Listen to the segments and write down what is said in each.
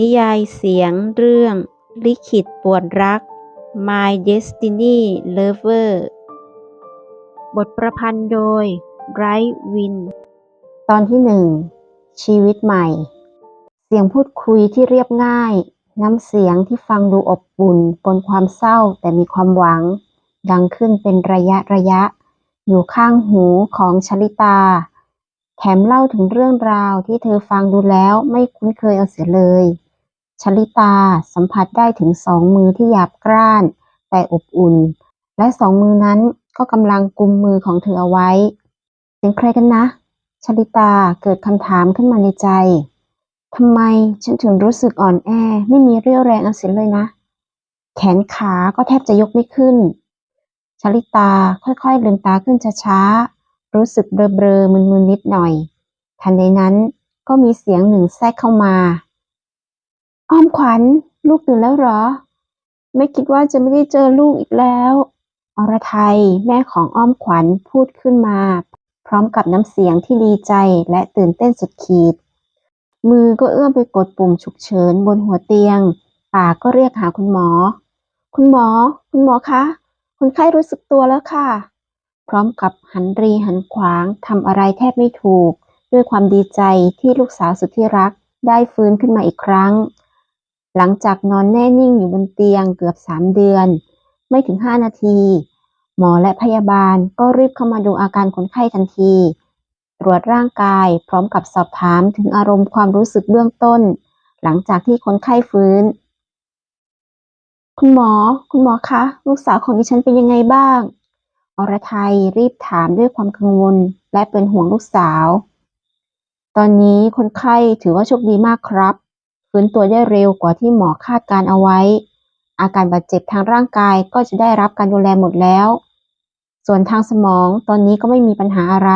นิยายเสียงเรื่อง ลิขิตปวดรัก My Destiny Lover บทประพันธ์โดย Bright Win ตอนที่หนึ่ง ชีวิตใหม่ เสียงพูดคุยที่เรียบง่าย น้ำเสียงที่ฟังดูอบอุ่นปนความเศร้าแต่มีความหวัง ดังขึ้นเป็นระยะระยะ อยู่ข้างหูของชลิตา แถมเล่าถึงเรื่องราวที่เธอฟังดูแล้วไม่คุ้นเคยเอาเสียเลย ชลิตาสัมผัสได้ถึงสองมือที่หยาบกร้าน แต่อบอุ่น และสองมือนั้นก็กำลังกุมมือของเธอเอาไว้เป็นใครกันนะชลิตาเกิดคำถามขึ้นมาในใจทำไมฉันถึงรู้สึกอ่อนแอ ไม่มีเรี่ยวแรงอาเสียเลยนะ แขนขาก็แทบจะยกไม่ขึ้นชลิตาค่อยๆลืมตาขึ้นช้าๆรู้สึกเบลอๆมึนๆนิดหน่อย ทันใดนั้นก็มีเสียงหนึ่งแทรกเข้ามา อ้อมขวัญ ลูกตื่นแล้วเหรอ ไม่คิดว่าจะไม่ได้เจอลูกอีกแล้ว อรไทย แม่ของอ้อมขวัญพูดขึ้นมา พร้อมกับน้ำเสียงที่ดีใจและตื่นเต้นสุดขีด มือก็เอื้อมไปกดปุ่มฉุกเฉินบนหัวเตียง ปากก็เรียกหาคุณหมอ คุณหมอ คุณหมอคะ คนไข้รู้สึกตัวแล้วค่ะ พร้อมกับหันรีหันขวางทำอะไรแทบไม่ถูก ด้วยความดีใจที่ลูกสาวสุดที่รักได้ฟื้นขึ้นมาอีกครั้ง หลังจากนอนแน่นิ่งอยู่บนเตียงเกือบสามเดือน ไม่ถึงห้านาที หมอและพยาบาลก็รีบเข้ามาดูอาการคนไข้ทันที ตรวจร่างกายพร้อมกับสอบถามถึงอารมณ์ความรู้สึกเบื้องต้น หลังจากที่คนไข้ฟื้น คุณหมอ คุณหมอคะ ลูกสาวของดิฉันเป็นยังไงบ้าง อรไทยรีบถามด้วยความกังวลและเป็นห่วงลูกสาว ตอนนี้คนไข้ถือว่าโชคดีมากครับ ฟื้นตัวได้เร็วกว่าที่หมอคาดการเอาไว้ อาการบาดเจ็บทางร่างกายก็จะได้รับการดูแลหมดแล้ว ส่วนทางสมองตอนนี้ก็ไม่มีปัญหาอะไร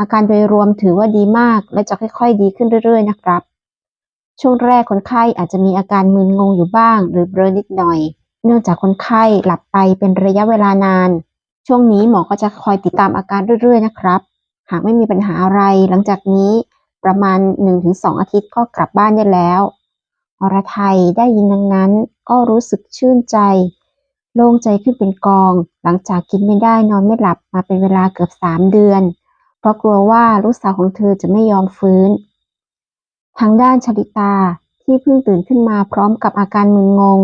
อาการโดยรวมถือว่าดีมากและจะค่อยๆ ดีขึ้นเรื่อย ๆ นะครับ ช่วงแรกคนไข้อาจจะมีอาการมึนงงอยู่บ้าง หรือเบลอนิดหน่อย เนื่องจากคนไข้หลับไปเป็นระยะเวลานาน ช่วงนี้หมอก็จะคอยติดตามอาการเรื่อย ๆ นะครับ หากไม่มีปัญหาอะไรหลังจากนี้ ประมาณ 1-2 อาทิตย์ก็กลับบ้านได้แล้ว อรไทยได้ยินดังนั้นก็รู้สึกชื่นใจ โล่งใจขึ้นเป็นกอง หลังจากกินไม่ได้นอนไม่หลับมาเป็นเวลาเกือบสามเดือน เพราะกลัวว่าลูกสาวของเธอจะไม่ยอมฟื้น ทางด้านชลิตาที่เพิ่งตื่นขึ้นมาพร้อมกับอาการมึนงง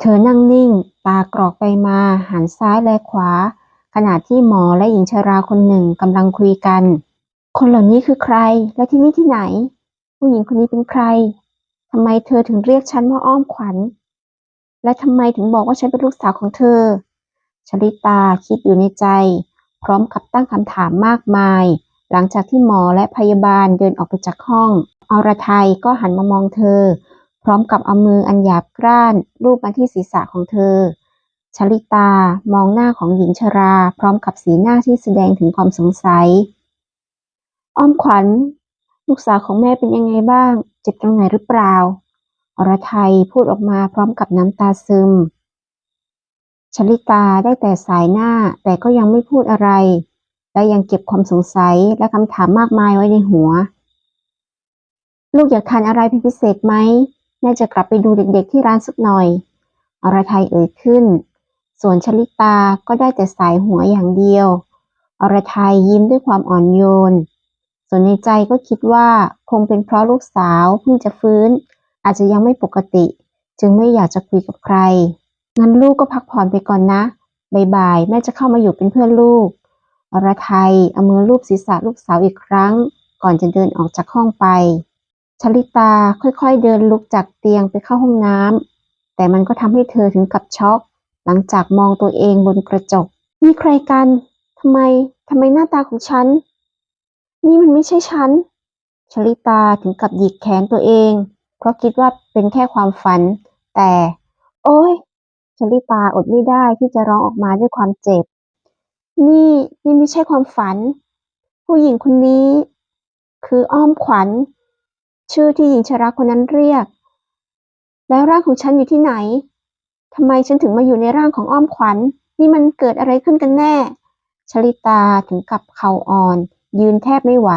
เธอนั่งนิ่ง ตากรอกไปมาหันซ้ายและขวา ขณะที่หมอและหญิงชราคนหนึ่งกำลังคุยกัน คนเหล่านี้คือใคร และที่นี่ที่ไหน ผู้หญิงคนนี้เป็นใครทำไมเธอถึงเรียกฉันว่าอ้อมขวัญ และทำไมถึงบอกว่าฉันเป็นลูกสาวของเธอ ชลิตาคิดอยู่ในใจ พร้อมกับตั้งคำถามมากมาย หลังจากที่หมอและพยาบาลเดินออกไปจากห้อง อรไทยก็หันมามองเธอ พร้อมกับเอามืออันหยาบกร้านลูบมาที่ศีรษะของเธอ ชลิตามองหน้าของหญิงชรา พร้อมกับสีหน้าที่แสดงถึงความสงสัย อ้อมขวัญ ลูกสาวของแม่เป็นยังไงบ้าง เจ็บตรงไหนหรือเปล่า อรไทยพูดออกมาพร้อมกับน้ำตาซึม ชลิตาได้แต่สายหน้าแต่ก็ยังไม่พูดอะไร และยังเก็บความสงสัยและคำถามมากมายไว้ในหัว ลูกอยากทานอะไรเป็นพิเศษไหม แม่จะกลับไปดูเด็กๆที่ร้านสักหน่อย อรไทยเอ่ยขึ้น ส่วนชลิตาก็ได้แต่สายหัวอย่างเดียว อรไทยยิ้มด้วยความอ่อนโยน ส่วนในใจก็คิดว่าคงเป็นเพราะลูกสาวเพิ่งจะฟื้น อาจจะยังไม่ปกติ จึงไม่อยากจะคุยกับใคร งั้นลูกก็พักผ่อนไปก่อนนะบ่ายๆแม่จะเข้ามาอยู่เป็นเพื่อนลูก อรไทยเอามือลูบศีรษะลูกสาวอีกครั้ง ก่อนจะเดินออกจากห้องไป ชลิตาค่อยๆเดินลุกจากเตียงไปเข้าห้องน้ำ แต่มันก็ทำให้เธอถึงกับช็อก หลังจากมองตัวเองบนกระจกนี่ใครกัน ทำไม ทำไมหน้าตาของฉัน นี่มันไม่ใช่ฉัน ชลิตาถึงกับหยิกแขนตัวเอง เพราะคิดว่าเป็นแค่ความฝัน แต่ โอ้ยชลิตาอดไม่ได้ที่จะร้องออกมาด้วยความเจ็บ นี่นี่ไม่ใช่ความฝัน ผู้หญิงคนนี้ คืออ้อมขวัญ ชื่อที่หญิงชราคนนั้นเรียก แล้วร่างของฉันอยู่ที่ไหนทำไมฉันถึงมาอยู่ในร่างของอ้อมขวัญ นี่มันเกิดอะไรขึ้นกันแน่ ชลิตาถึงกับเข่าอ่อน ยืนแทบไม่ไหว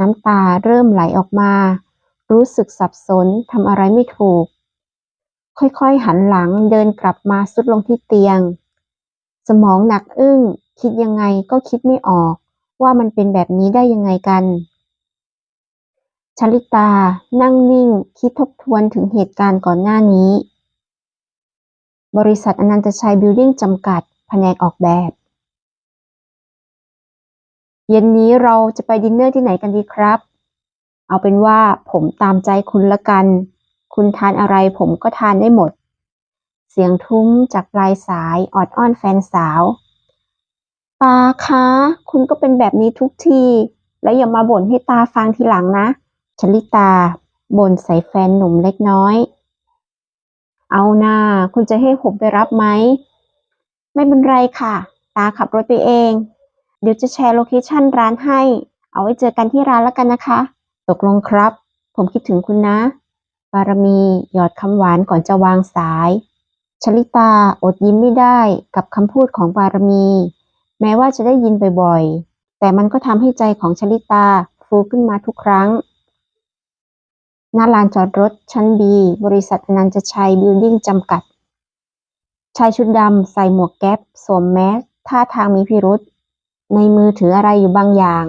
น้ำตาเริ่มไหลออกมา รู้สึกสับสนทำอะไรไม่ถูก ค่อยๆหันหลังเดินกลับมาสุดลงที่เตียง สมองหนักอึ้ง คิดยังไงก็คิดไม่ออก ว่ามันเป็นแบบนี้ได้ยังไงกันชลิตา นั่งนิ่ง คิดทบทวนถึงเหตุการณ์ก่อนหน้านี้ บริษัทอนันตชัยบิลดิ้งจำกัด แผนกออกแบบ เย็นนี้เราจะไปดินเนอร์ที่ไหนกันดีครับ เอาเป็นว่าผมตามใจคุณละกัน คุณทานอะไรผมก็ทานได้หมด เสียงทุ้มจากปลายสายออดอ้อนแฟนสาวปาคะคุณก็เป็นแบบนี้ทุกที แล้วอย่ามาบ่นให้ตาฟังทีหลังนะชลิตาบ่นใส่แฟนหนุ่มเล็กน้อย เอานาคุณจะให้ผมไปรับไหม ไม่เป็นไรค่ะ ตาขับรถไปเอง เดี๋ยวจะแชร์โลเคชันร้านให้ เอาไว้เจอกันที่ร้านแล้วกันนะคะ ตกลงครับ ผมคิดถึงคุณนะ ปารมีหยอดคำหวานก่อนจะวางสาย ชลิตาอดยิ้มไม่ได้กับคำพูดของปารมี แม้ว่าจะได้ยินบ่อยๆ แต่มันก็ทำให้ใจของชลิตาฟูขึ้นมาทุกครั้งหน้าลานจอดรถชั้นบีบริษัทอนันตชัยบิลดิ้งจำกัด ชายชุดดำใส่หมวกแก๊ปสวมแมสท่าทางมีพิรุษ ในมือถืออะไรอยู่บางอย่าง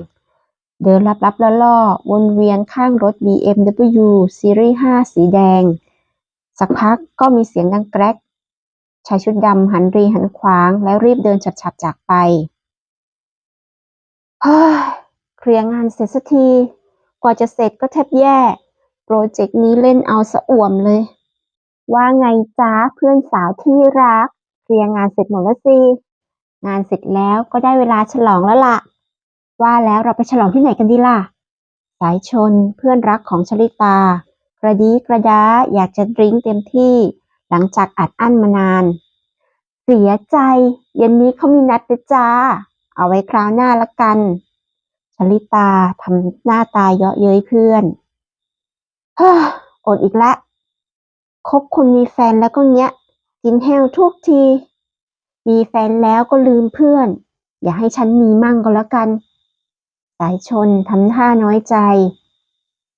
เดินลับๆล่อๆวนเวียนข้างรถ BMW ซีรีส์ 5 สีแดง สักพักก็มีเสียงดังแกรกชายชุดดำหันรีหันขวาง แล้วรีบเดินฉับๆจากไปเฮ้ยเคลียร์งานเสร็จสักที กว่าจะเสร็จก็แทบแย่ โปรเจกต์นี้เล่นเอาสะอ่วมเลย ว่าไงจ้าเพื่อนสาวที่รัก เคลียร์งานเสร็จหมดแล้วสิ งานเสร็จแล้วก็ได้เวลาฉลองแล้วล่ะ ว่าแล้วเราไปฉลองที่ไหนกันดีล่ะ สายชนเพื่อนรักของชลิตา กระดีกระดาอยากจะดริ้งเต็มที่ หลังจากอัดอั้นมานาน เสียใจเย็นนี้เขามีนัดนะจ้า เอาไว้คราวหน้าละกัน ชลิตาทำหน้าตาเยาะเย้ยเพื่อนเฮ้ออดอีกละคบคนมีแฟนแล้วก็เงี้ยกินแห้วทุกที มีแฟนแล้วก็ลืมเพื่อน อย่าให้ฉันมีมั่งก็แล้วกัน สายชนทำท่าน้อยใจ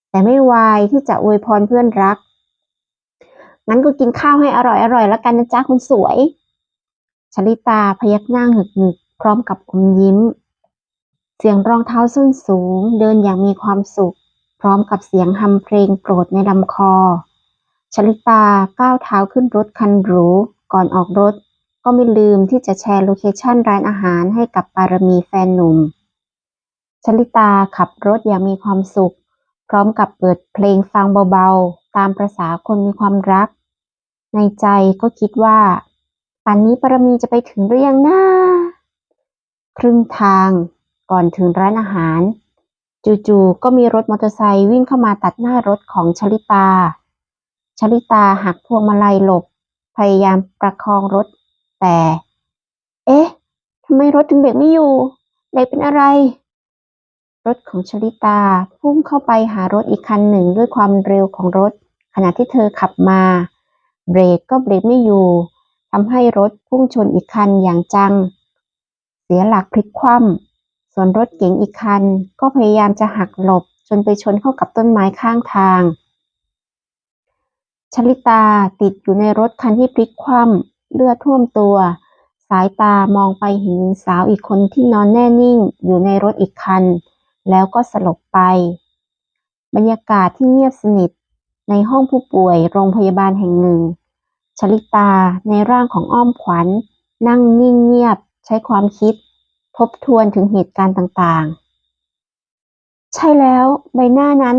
แต่ไม่วายที่จะอวยพรเพื่อนรัก งั้นก็กินข้าวให้อร่อยอร่อยแล้วกันนะจ๊ะคุณสวยชลิตาพยักหน้าหึกหึกพร้อมกับอมยิ้ม เสียงรองเท้าส้นสูงเดินอย่างมีความสุข พร้อมกับเสียงฮัมเพลงโปรดในลำคอชลิตาก้าวเท้าขึ้นรถคันหรูก่อนออกรถ ก็ไม่ลืมที่จะแชร์โลเคชันร้านอาหารให้กับปารมีแฟนหนุ่ม ชลิตาขับรถอย่างมีความสุข พร้อมกับเปิดเพลงฟังเบาๆ ตามประษาคนมีความรัก ในใจก็คิดว่าป่านนี้ปารมีจะไปถึงหรือยังนะครึ่งทางก่อนถึงร้านอาหาร จู่ๆก็มีรถมอเตอร์ไซค์วิ่งเข้ามาตัดหน้ารถของชลิตา ชลิตาหักพวงมาลัยหลบ พยายามประคองรถ แต่ เอ๊ะทำไมรถถึงเบรกไม่อยู่เบรกเป็นอะไร รถของชลิตาพุ่งเข้าไปหารถอีกคันหนึ่งด้วยความเร็วของรถ ขณะที่เธอขับมา เบรกก็เบรกไม่อยู่ทำให้รถพุ่งชนอีกคันอย่างจัง เสียหลักพลิกคว่ำส่วนรถเก๋งอีกคัน ก็พยายามจะหักหลบจนไปชนเข้ากับต้นไม้ข้างทางชลิตาติดอยู่ในรถคันที่พลิกคว่ำ เลือดท่วมตัว สายตามองไปเห็นหญิงสาวอีกคนที่นอนแน่นิ่งอยู่ในรถอีกคัน แล้วก็สลบไป บรรยากาศที่เงียบสนิทในห้องผู้ป่วยโรงพยาบาลแห่งหนึ่ง ชลิตาในร่างของอ้อมขวัญ นั่งนิ่งเงียบใช้ความคิด ทบทวนถึงเหตุการณ์ต่างๆ ใช่แล้วใบหน้านั้น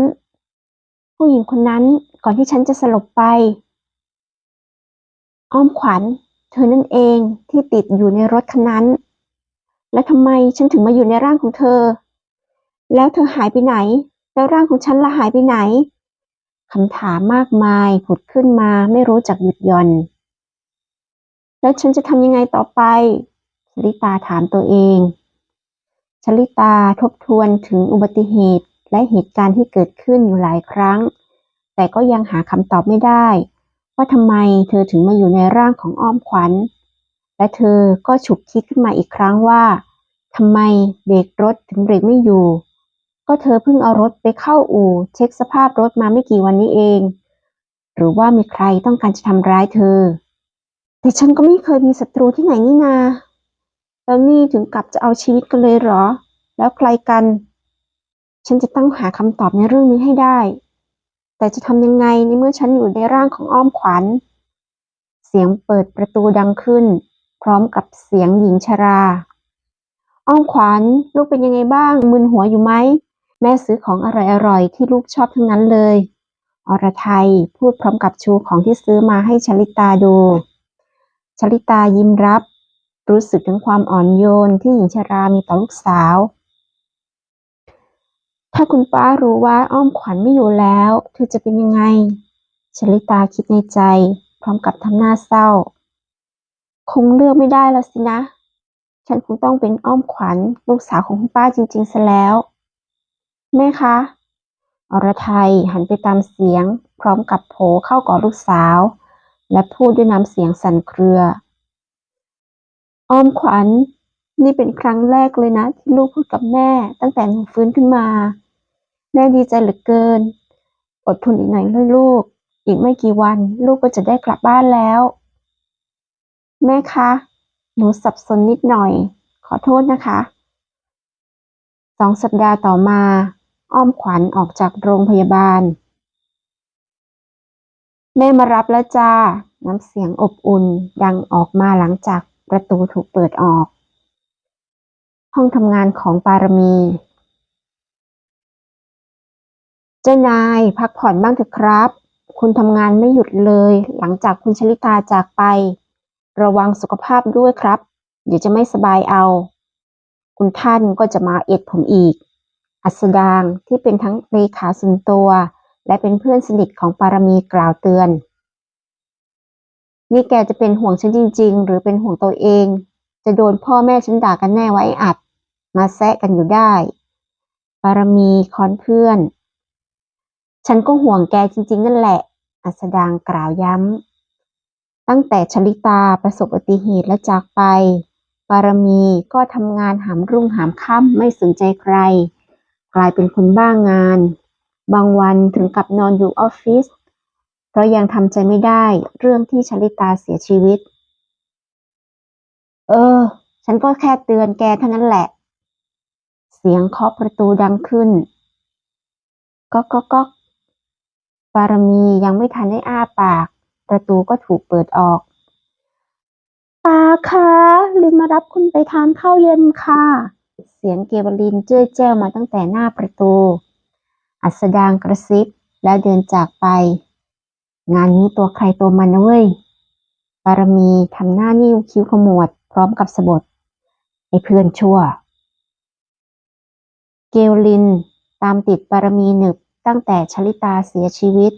ผู้หญิงคนนั้นก่อนที่ฉันจะสลบไป อ้อมขวัญ เธอนั่นเองที่ติดอยู่ในรถคันนั้น และทำไมฉันถึงมาอยู่ในร่างของเธอ แล้วเธอหายไปไหน แล้วร่างของฉันละหายไปไหนคำถามมากมายผุดขึ้นมาไม่รู้จักหยุดย่อน แล้วฉันจะทำยังไงต่อไปชลิตาถามตัวเองชลิตาทบทวนถึงอุบัติเหตุและเหตุการณ์ที่เกิดขึ้นอยู่หลายครั้ง แต่ก็ยังหาคำตอบไม่ได้ ว่าทำไมเธอถึงมาอยู่ในร่างของอ้อมขวัญ และเธอก็ฉุกคิดขึ้นมาอีกครั้งว่าทำไมเบรกรถถึงเบรกไม่อยู่ ก็เธอเพิ่งเอารถไปเข้าอู่ เช็คสภาพรถมาไม่กี่วันนี้เอง หรือว่ามีใครต้องการจะทำร้ายเธอ แต่ฉันก็ไม่เคยมีศัตรูที่ไหนนี่นาแล้วนี่ถึงกลับจะเอาชีวิตกันเลยเหรอ แล้วใครกัน ฉันจะต้องหาคำตอบในเรื่องนี้ให้ได้ แต่จะทำยังไงในเมื่อฉันอยู่ในร่างของอ้อมขวัญ เสียงเปิดประตูดังขึ้น พร้อมกับเสียงหญิงชรา อ้อมขวัญลูกเป็นยังไงบ้าง มึนหัวอยู่ไหม แม่ซื้อของอร่อยๆ ที่ลูกชอบทั้งนั้นเลย อรไทยพูดพร้อมกับชูของที่ซื้อมาให้ชลิตาดูชลิตายิ้มรับ รู้สึกถึงความอ่อนโยนที่หญิงชรามีต่อลูกสาว ถ้าคุณป้ารู้ว่าอ้อมขวัญไม่อยู่แล้ว เธอจะเป็นยังไง ชลิตาคิดในใจ พร้อมกับทำหน้าเศร้า คงเลือกไม่ได้แล้วสินะ ฉันคงต้องเป็นอ้อมขวัญลูกสาวของคุณป้าจริงๆซะแล้ว แม่คะ อรไทยหันไปตามเสียง พร้อมกับโผเข้ากอดลูกสาว และพูดด้วยน้ำเสียงสั่นเครือ อ้อมขวัญนี่เป็นครั้งแรกเลยนะ ที่ลูกพูดกับแม่ตั้งแต่หนูฟื้นขึ้นมา แม่ดีใจเหลือเกิน อดทนอีกหน่อยเลยลูก อีกไม่กี่วัน ลูกก็จะได้กลับบ้านแล้ว แม่คะ หนูสับสนนิดหน่อย ขอโทษนะคะสองสัปดาห์ต่อมา อ้อมขวัญออกจากโรงพยาบาล แม่มารับแล้วจ้า น้ำเสียงอบอุ่นดังออกมาหลังจากประตูถูกเปิดออก ห้องทำงานของปารมี เจ้านายพักผ่อนบ้างเถอะครับ คุณทำงานไม่หยุดเลย หลังจากคุณชลิตาจากไป ระวังสุขภาพด้วยครับ เดี๋ยวจะไม่สบายเอา คุณท่านก็จะมาเอ็ดผมอีก อัสดางที่เป็นทั้งเลขาส่วนตัว และเป็นเพื่อนสนิทของปารมีกล่าวเตือน นี่แกจะเป็นห่วงฉันจริง ๆ หรือเป็นห่วงตัวเอง จะโดนพ่อแม่ฉันด่ากันแน่ไว้อัด มาแซะกันอยู่ได้ ปารมีคอนเพื่อน ฉันก็ห่วงแกจริง ๆ นั่นแหละ อัสดางกล่าวย้ำ ตั้งแต่ชลิตาประสบอุบัติเหตุและจากไปปารมีก็ทำงานหามรุ่งหามค่ำไม่สนใจใคร กลายเป็นคนบ้างงาน บางวันถึงกับนอนอยู่ออฟฟิศ เพราะยังทำใจไม่ได้เรื่องที่ชลิตาเสียชีวิต เออ ฉันก็แค่เตือนแกเท่านั้นแหละ เสียงเคาะประตูดังขึ้น ก๊อกก๊อกก๊อก ปารมียังไม่ทันได้อ้าปาก ประตูก็ถูกเปิดออกปาคะลินมารับคุณไปทานข้าวเย็นค่ะ เสียงเกวลินเจ้ยแจ้วมาตั้งแต่หน้าประตู อัสดางกระซิบแล้วเดินจากไป งานนี้ตัวใครตัวมันนะเว้ยปารมีทำหน้านิ้วคิ้วขมวด พร้อมกับสะบดไอ้เพื่อนชั่ว เกวลินตามติดปารมีหนึบ ตั้งแต่ชลิตาเสียชีวิต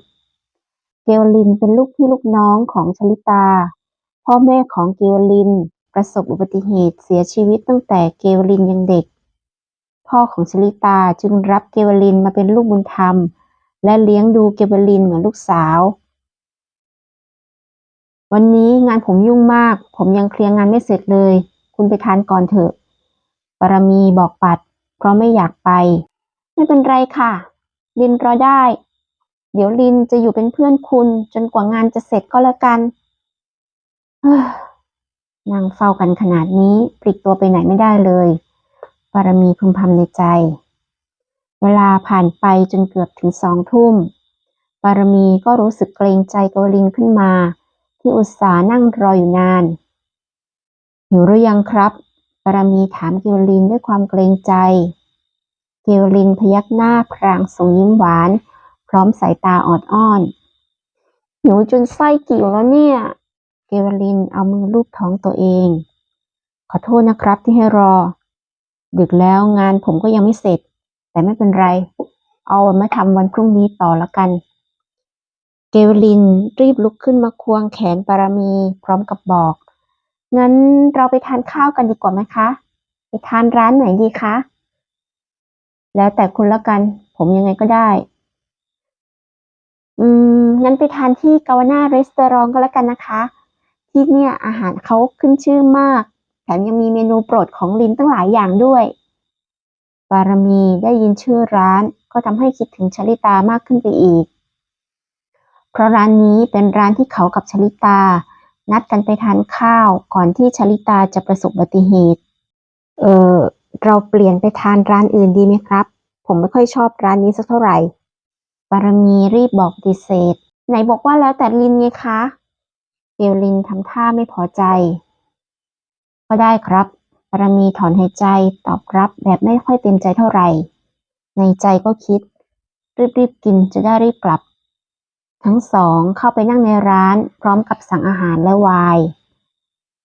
เกวลินเป็นลูกพี่ลูกน้องของชลิตา พ่อแม่ของเกวลินประสบอุบัติเหตุเสียชีวิตตั้งแต่เกวลินยังเด็ก พ่อของชลิตาจึงรับเกวลินมาเป็นลูกบุญธรรม และเลี้ยงดูเกวลินเหมือนลูกสาว วันนี้งานผมยุ่งมาก ผมยังเคลียร์งานไม่เสร็จเลย คุณไปทานก่อนเถอะ ปรมีบอกปัด เพราะไม่อยากไป ไม่เป็นไรค่ะ ลินรอได้ เดี๋ยวลินจะอยู่เป็นเพื่อนคุณ จนกว่างานจะเสร็จก็แล้วกันนั่งเฝ้ากันขนาดนี้ปลีกตัวไปไหนไม่ได้เลยปารมีพึมพำในใจ เวลาผ่านไปจนเกือบถึงสองทุ่มปารมีก็รู้สึกเกรงใจกวลินขึ้นมา ที่อุตส่าห์นั่งรออยู่นานหิวหรือยังครับปารมีถามเกวลินด้วยความเกรงใจ เกวลินพยักหน้าพรางส่งยิ้มหวาน พร้อมสายตาออดอ้อนหิวจนไส้กิ่วแล้วเนี่ย เกวลินเอามือลูบท้องตัวเอง ขอโทษนะครับที่ให้รอ ดึกแล้วงานผมก็ยังไม่เสร็จ แต่ไม่เป็นไร เอามาทำวันพรุ่งนี้ต่อละกัน เกวลินรีบลุกขึ้นมาควงแขนปารามีพร้อมกับบอกงั้นเราไปทานข้าวกันดีกว่าไหมคะ ไปทานร้านไหนดีคะ แล้วแต่คุณละกัน ผมยังไงก็ได้ อืม งั้นไปทานที่กาวาน่ารีสอร์ทก็แล้วกันนะคะ ที่เนี่ยอาหารเขาขึ้นชื่อมาก แถมยังมีเมนูโปรดของลินตั้งหลายอย่างด้วยปปารมีได้ยินชื่อร้านก็ทำให้คิดถึงชลิตามากขึ้นไปอีก เพราะร้านนี้เป็นร้านที่เขากับชลิตา นัดกันไปทานข้าวก่อนที่ชลิตาจะประสบอุบัติเหตุ เออ เราเปลี่ยนไปทานร้านอื่นดีไหมครับ ผมไม่ค่อยชอบร้านนี้สักเท่าไหร่ปารมีรีบบอกปฏิเสธ ไหนบอกว่าแล้วแต่ลินไงคะ เกลลินทำท่าไม่พอใจ ก็ได้ครับปารมีถอนหายใจตอบรับแบบไม่ค่อยเต็มใจเท่าไหร่ ในใจก็คิด รีบๆกินจะได้รีบกลับ ทั้งสองเข้าไปนั่งในร้านพร้อมกับสั่งอาหารและไวน์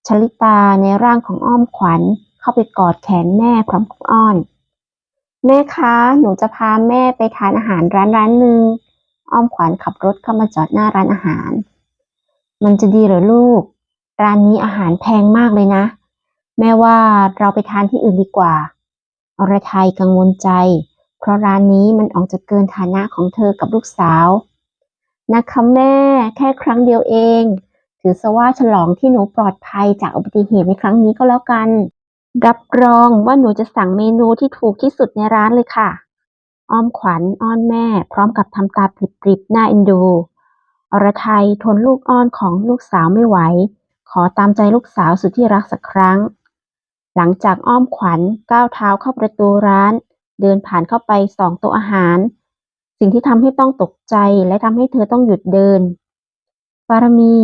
ชลิตาในร่างของอ้อมขวัญ เข้าไปกอดแขนแม่พร้อมกับอ้อน แม่คะ หนูจะพาแม่ไปทานอาหารร้านร้านหนึ่งอ้อมขวัญขับรถเข้ามาจอดหน้าร้านอาหาร มันจะดีเหรอลูก ร้านนี้อาหารแพงมากเลยนะ แม่ว่าเราไปทานที่อื่นดีกว่า อรไทยกังวลใจ เพราะร้านนี้มันออกจะเกินฐานะของเธอกับลูกสาวนะคะแม่แค่ครั้งเดียวเอง ถือซะว่าฉลองที่หนูปลอดภัยจากอุบัติเหตุในครั้งนี้ก็แล้วกัน รับรองว่าหนูจะสั่งเมนูที่ถูกที่สุดในร้านเลยค่ะ อ้อมขวัญอ้อนแม่ พร้อมกับทำตาปริบๆหน้าเอ็นดู อรไทยทนลูกอ้อนของลูกสาวไม่ไหว ขอตามใจลูกสาวสุดที่รักสักครั้ง หลังจากอ้อมขวัญก้าวเท้าเข้าประตูร้าน เดินผ่านเข้าไปสองโต๊ะอาหาร สิ่งที่ทำให้ต้องตกใจและทำให้เธอต้องหยุดเดินปารมี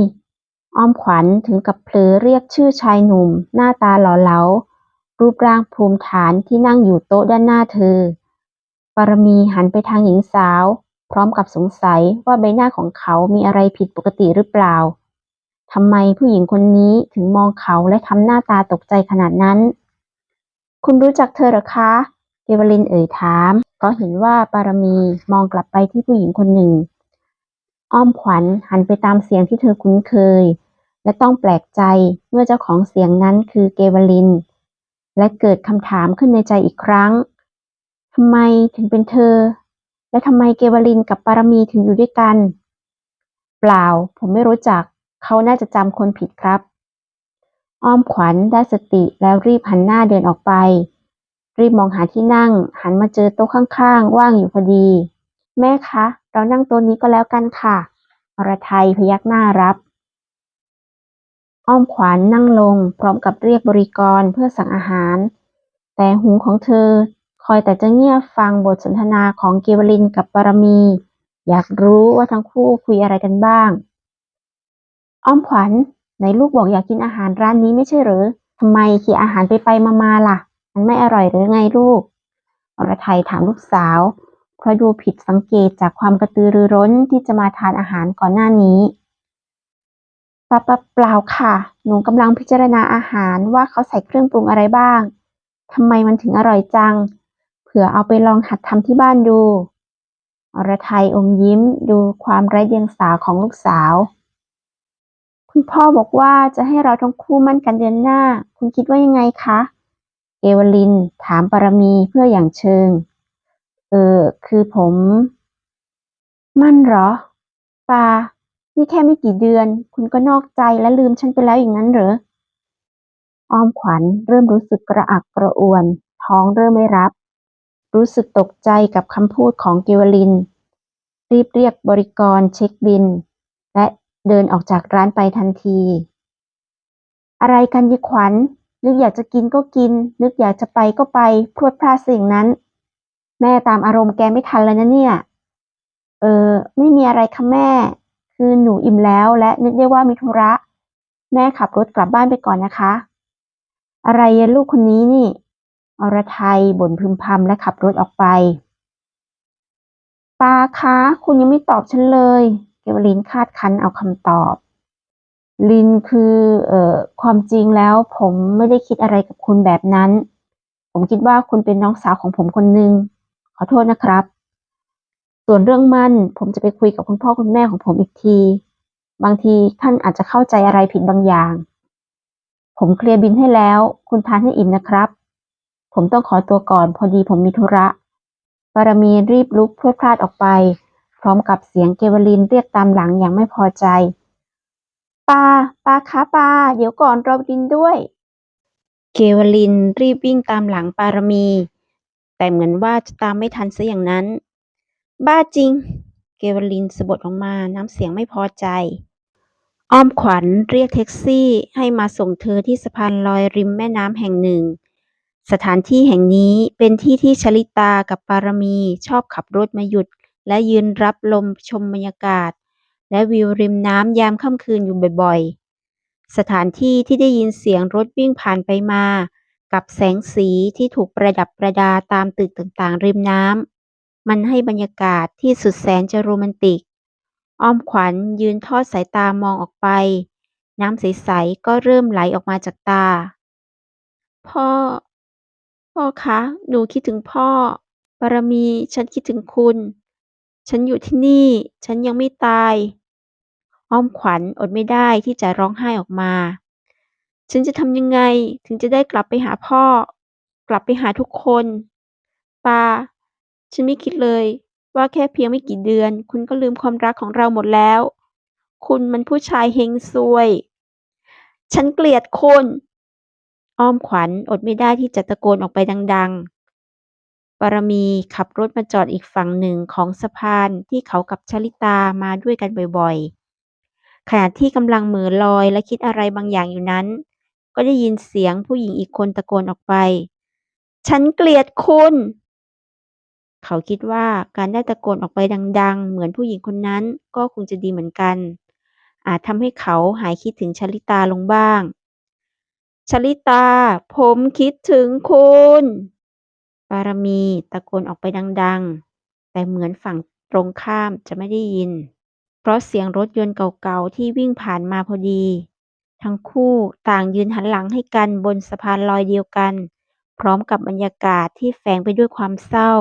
อ้อมขวัญถึงกับเผลอเรียกชื่อชายหนุ่ม หน้าตาหล่อเหลา รูปร่างภูมิฐานที่นั่งอยู่โต๊ะด้านหน้าเธอปารมีหันไปทางหญิงสาว พร้อมกับสงสัยว่าใบหน้าของเขามีอะไรผิดปกติหรือเปล่าทำไมผู้หญิงคนนี้ถึงมองเขาและทำหน้าตาตกใจขนาดนั้น คุณรู้จักเธอหรอคะเกวลินเอ่ยถาม เพราะเห็นว่าปารมีมองกลับไปที่ผู้หญิงคนหนึ่ง อ้อมขวัญหันไปตามเสียงที่เธอคุ้นเคย และต้องแปลกใจเมื่อเจ้าของเสียงนั้นคือเกวลิน และเกิดคำถามขึ้นในใจอีกครั้งทำไมถึงเป็นเธอ และทำไมเกวลินกับปารมีถึงอยู่ด้วยกัน เปล่า ผมไม่รู้จัก เขาน่าจะจำคนผิดครับ อ้อมขวัญได้สติแล้วรีบหันหน้าเดินออกไป รีบมองหาที่นั่ง หันมาเจอโต๊ะข้างๆ ว่างอยู่พอดี แม่คะ เรานั่งโต๊ะนี้ก็แล้วกันค่ะอรไทยพยักหน้ารับ อ้อมขวัญนั่งลง พร้อมกับเรียกบริกรเพื่อสั่งอาหาร แต่หูของเธอคอยแต่จะเงียบฟังบทสนทนาของเกวลินกับปารมี อยากรู้ว่าทั้งคู่คุยอะไรกันบ้าง อ้อมขวัญไหนลูกบอกอยากกินอาหารร้านนี้ไม่ใช่เหรอทำไมขี่อาหารไปไปมาๆล่ะ มันไม่อร่อยหรือไงลูกอรไทยถามลูกสาว เพราะดูผิดสังเกตจากความกระตือรือร้นที่จะมาทานอาหารก่อนหน้านี้ ปะปะเปล่าค่ะ หนูกำลังพิจารณาอาหารว่าเขาใส่เครื่องปรุงอะไรบ้าง ทำไมมันถึงอร่อยจัง เผื่อเอาไปลองหัดทำที่บ้านดู อรไทยอมยิ้มดูความไร้เดียงสาของลูกสาว คุณพ่อบอกว่าจะให้เราทั้งคู่มั่นกันเดือนหน้า คุณคิดว่ายังไงคะ เอวลิน ถามปารมีเพื่ออย่างเชิง เออ คือผม มั่นเหรอปา นี่แค่ไม่กี่เดือน คุณก็นอกใจและลืมฉันไปแล้วอย่างนั้นเหรอ อ้อมขวัญเริ่มรู้สึกกระอักกระอ่วน ท้องเริ่มไม่รับ รู้สึกตกใจกับคำพูดของเกวลิน รีบเรียกบริกรเช็คบิน และเดินออกจากร้านไปทันที อะไรกันยีขวัญ นึกอยากจะกินก็กิน นึกอยากจะไปก็ไป พรวดพลาดสิ่งนั้น แม่ตามอารมณ์แกไม่ทันแล้วนะเนี่ย เออ ไม่มีอะไรค่ะแม่ คือหนูอิ่มแล้วและนึกได้ว่ามีธุระ แม่ขับรถกลับบ้านไปก่อนนะคะ อะไรยะลูกคนนี้นี่ อรไทยบ่นพึมพำและขับรถออกไปปาคะคุณยังไม่ตอบฉันเลย เกวลินคาดคั้นเอาคำตอบ ลินคือเอ่อความจริงแล้วผมไม่ได้คิดอะไรกับคุณแบบนั้น ผมคิดว่าคุณเป็นน้องสาวของผมคนหนึ่งขอโทษนะครับ ส่วนเรื่องมั่น ผมจะไปคุยกับคุณพ่อคุณแม่ของผมอีกที บางทีท่านอาจจะเข้าใจอะไรผิดบางอย่าง ผมเคลียร์บินให้แล้ว คุณทานให้อิ่มนะครับ ผมต้องขอตัวก่อนพอดีผมมีธุระ ปารมีรีบลุกพรวดพลาดออกไป พร้อมกับเสียงเกวลินเรียกตามหลังอย่างไม่พอใจปาปาคะปาเดี๋ยวก่อนเรากินด้วย เกวลินรีบวิ่งตามหลังปารมี แต่เหมือนว่าจะตามไม่ทันซะอย่างนั้น บ้าจริง เกวลินสะบดออกมาน้ำเสียงไม่พอใจ อ้อมขวัญเรียกแท็กซี่ให้มาส่งเธอที่สะพานลอยริมแม่น้ำแห่งหนึ่ง สถานที่แห่งนี้เป็นที่ที่ชลิตากับปารมีชอบขับรถมาหยุด และยืนรับลมชมบรรยากาศ และวิวริมน้ำยามค่ำคืนอยู่บ่อยๆ สถานที่ที่ได้ยินเสียงรถวิ่งผ่านไปมา กับแสงสีที่ถูกประดับประดาตามตึกต่างๆ ริมน้ำ มันให้บรรยากาศที่สุดแสนจะโรแมนติก อ้อมขวัญยืนทอดสายตามองออกไป น้ำใส ๆ ก็เริ่มไหลออกมาจากตา พ่อ พ่อคะ หนูคิดถึงพ่อปารมี ฉันคิดถึงคุณ ฉันอยู่ที่นี่ ฉันยังไม่ตาย อ้อมขวัญอดไม่ได้ที่จะร้องไห้ออกมา ฉันจะทำยังไงถึงจะได้กลับไปหาพ่อ กลับไปหาทุกคนปา ฉันไม่คิดเลยว่าแค่เพียงไม่กี่เดือน คุณก็ลืมความรักของเราหมดแล้ว คุณมันผู้ชายเฮงซวย ฉันเกลียดคุณ อ้อมขวัญอดไม่ได้ที่จะตะโกนออกไปดัง ๆปารมีขับรถมาจอดอีกฝั่งหนึ่งของสะพานที่เขากับชลิตามาด้วยกันบ่อยๆ ขณะที่กำลังเหม่อลอยและคิดอะไรบางอย่างอยู่นั้น ก็ได้ยินเสียงผู้หญิงอีกคนตะโกนออกไป ฉันเกลียดคุณ เขาคิดว่าการได้ตะโกนออกไปดัง ๆ เหมือนผู้หญิงคนนั้นก็คงจะดีเหมือนกัน อาจทำให้เขาหายคิดถึงชลิตาลงบ้าง ชลิตา ผมคิดถึงคุณ ปารมีตะโกนออกไปดัง ๆ แต่เหมือนฝั่งตรงข้ามจะไม่ได้ยิน เพราะเสียงรถยนต์เก่าๆที่วิ่งผ่านมาพอดี ทั้งคู่ต่างยืนหันหลังให้กันบนสะพานลอยเดียวกัน พร้อมกับบรรยากาศที่แฝงไปด้วยความเศร้า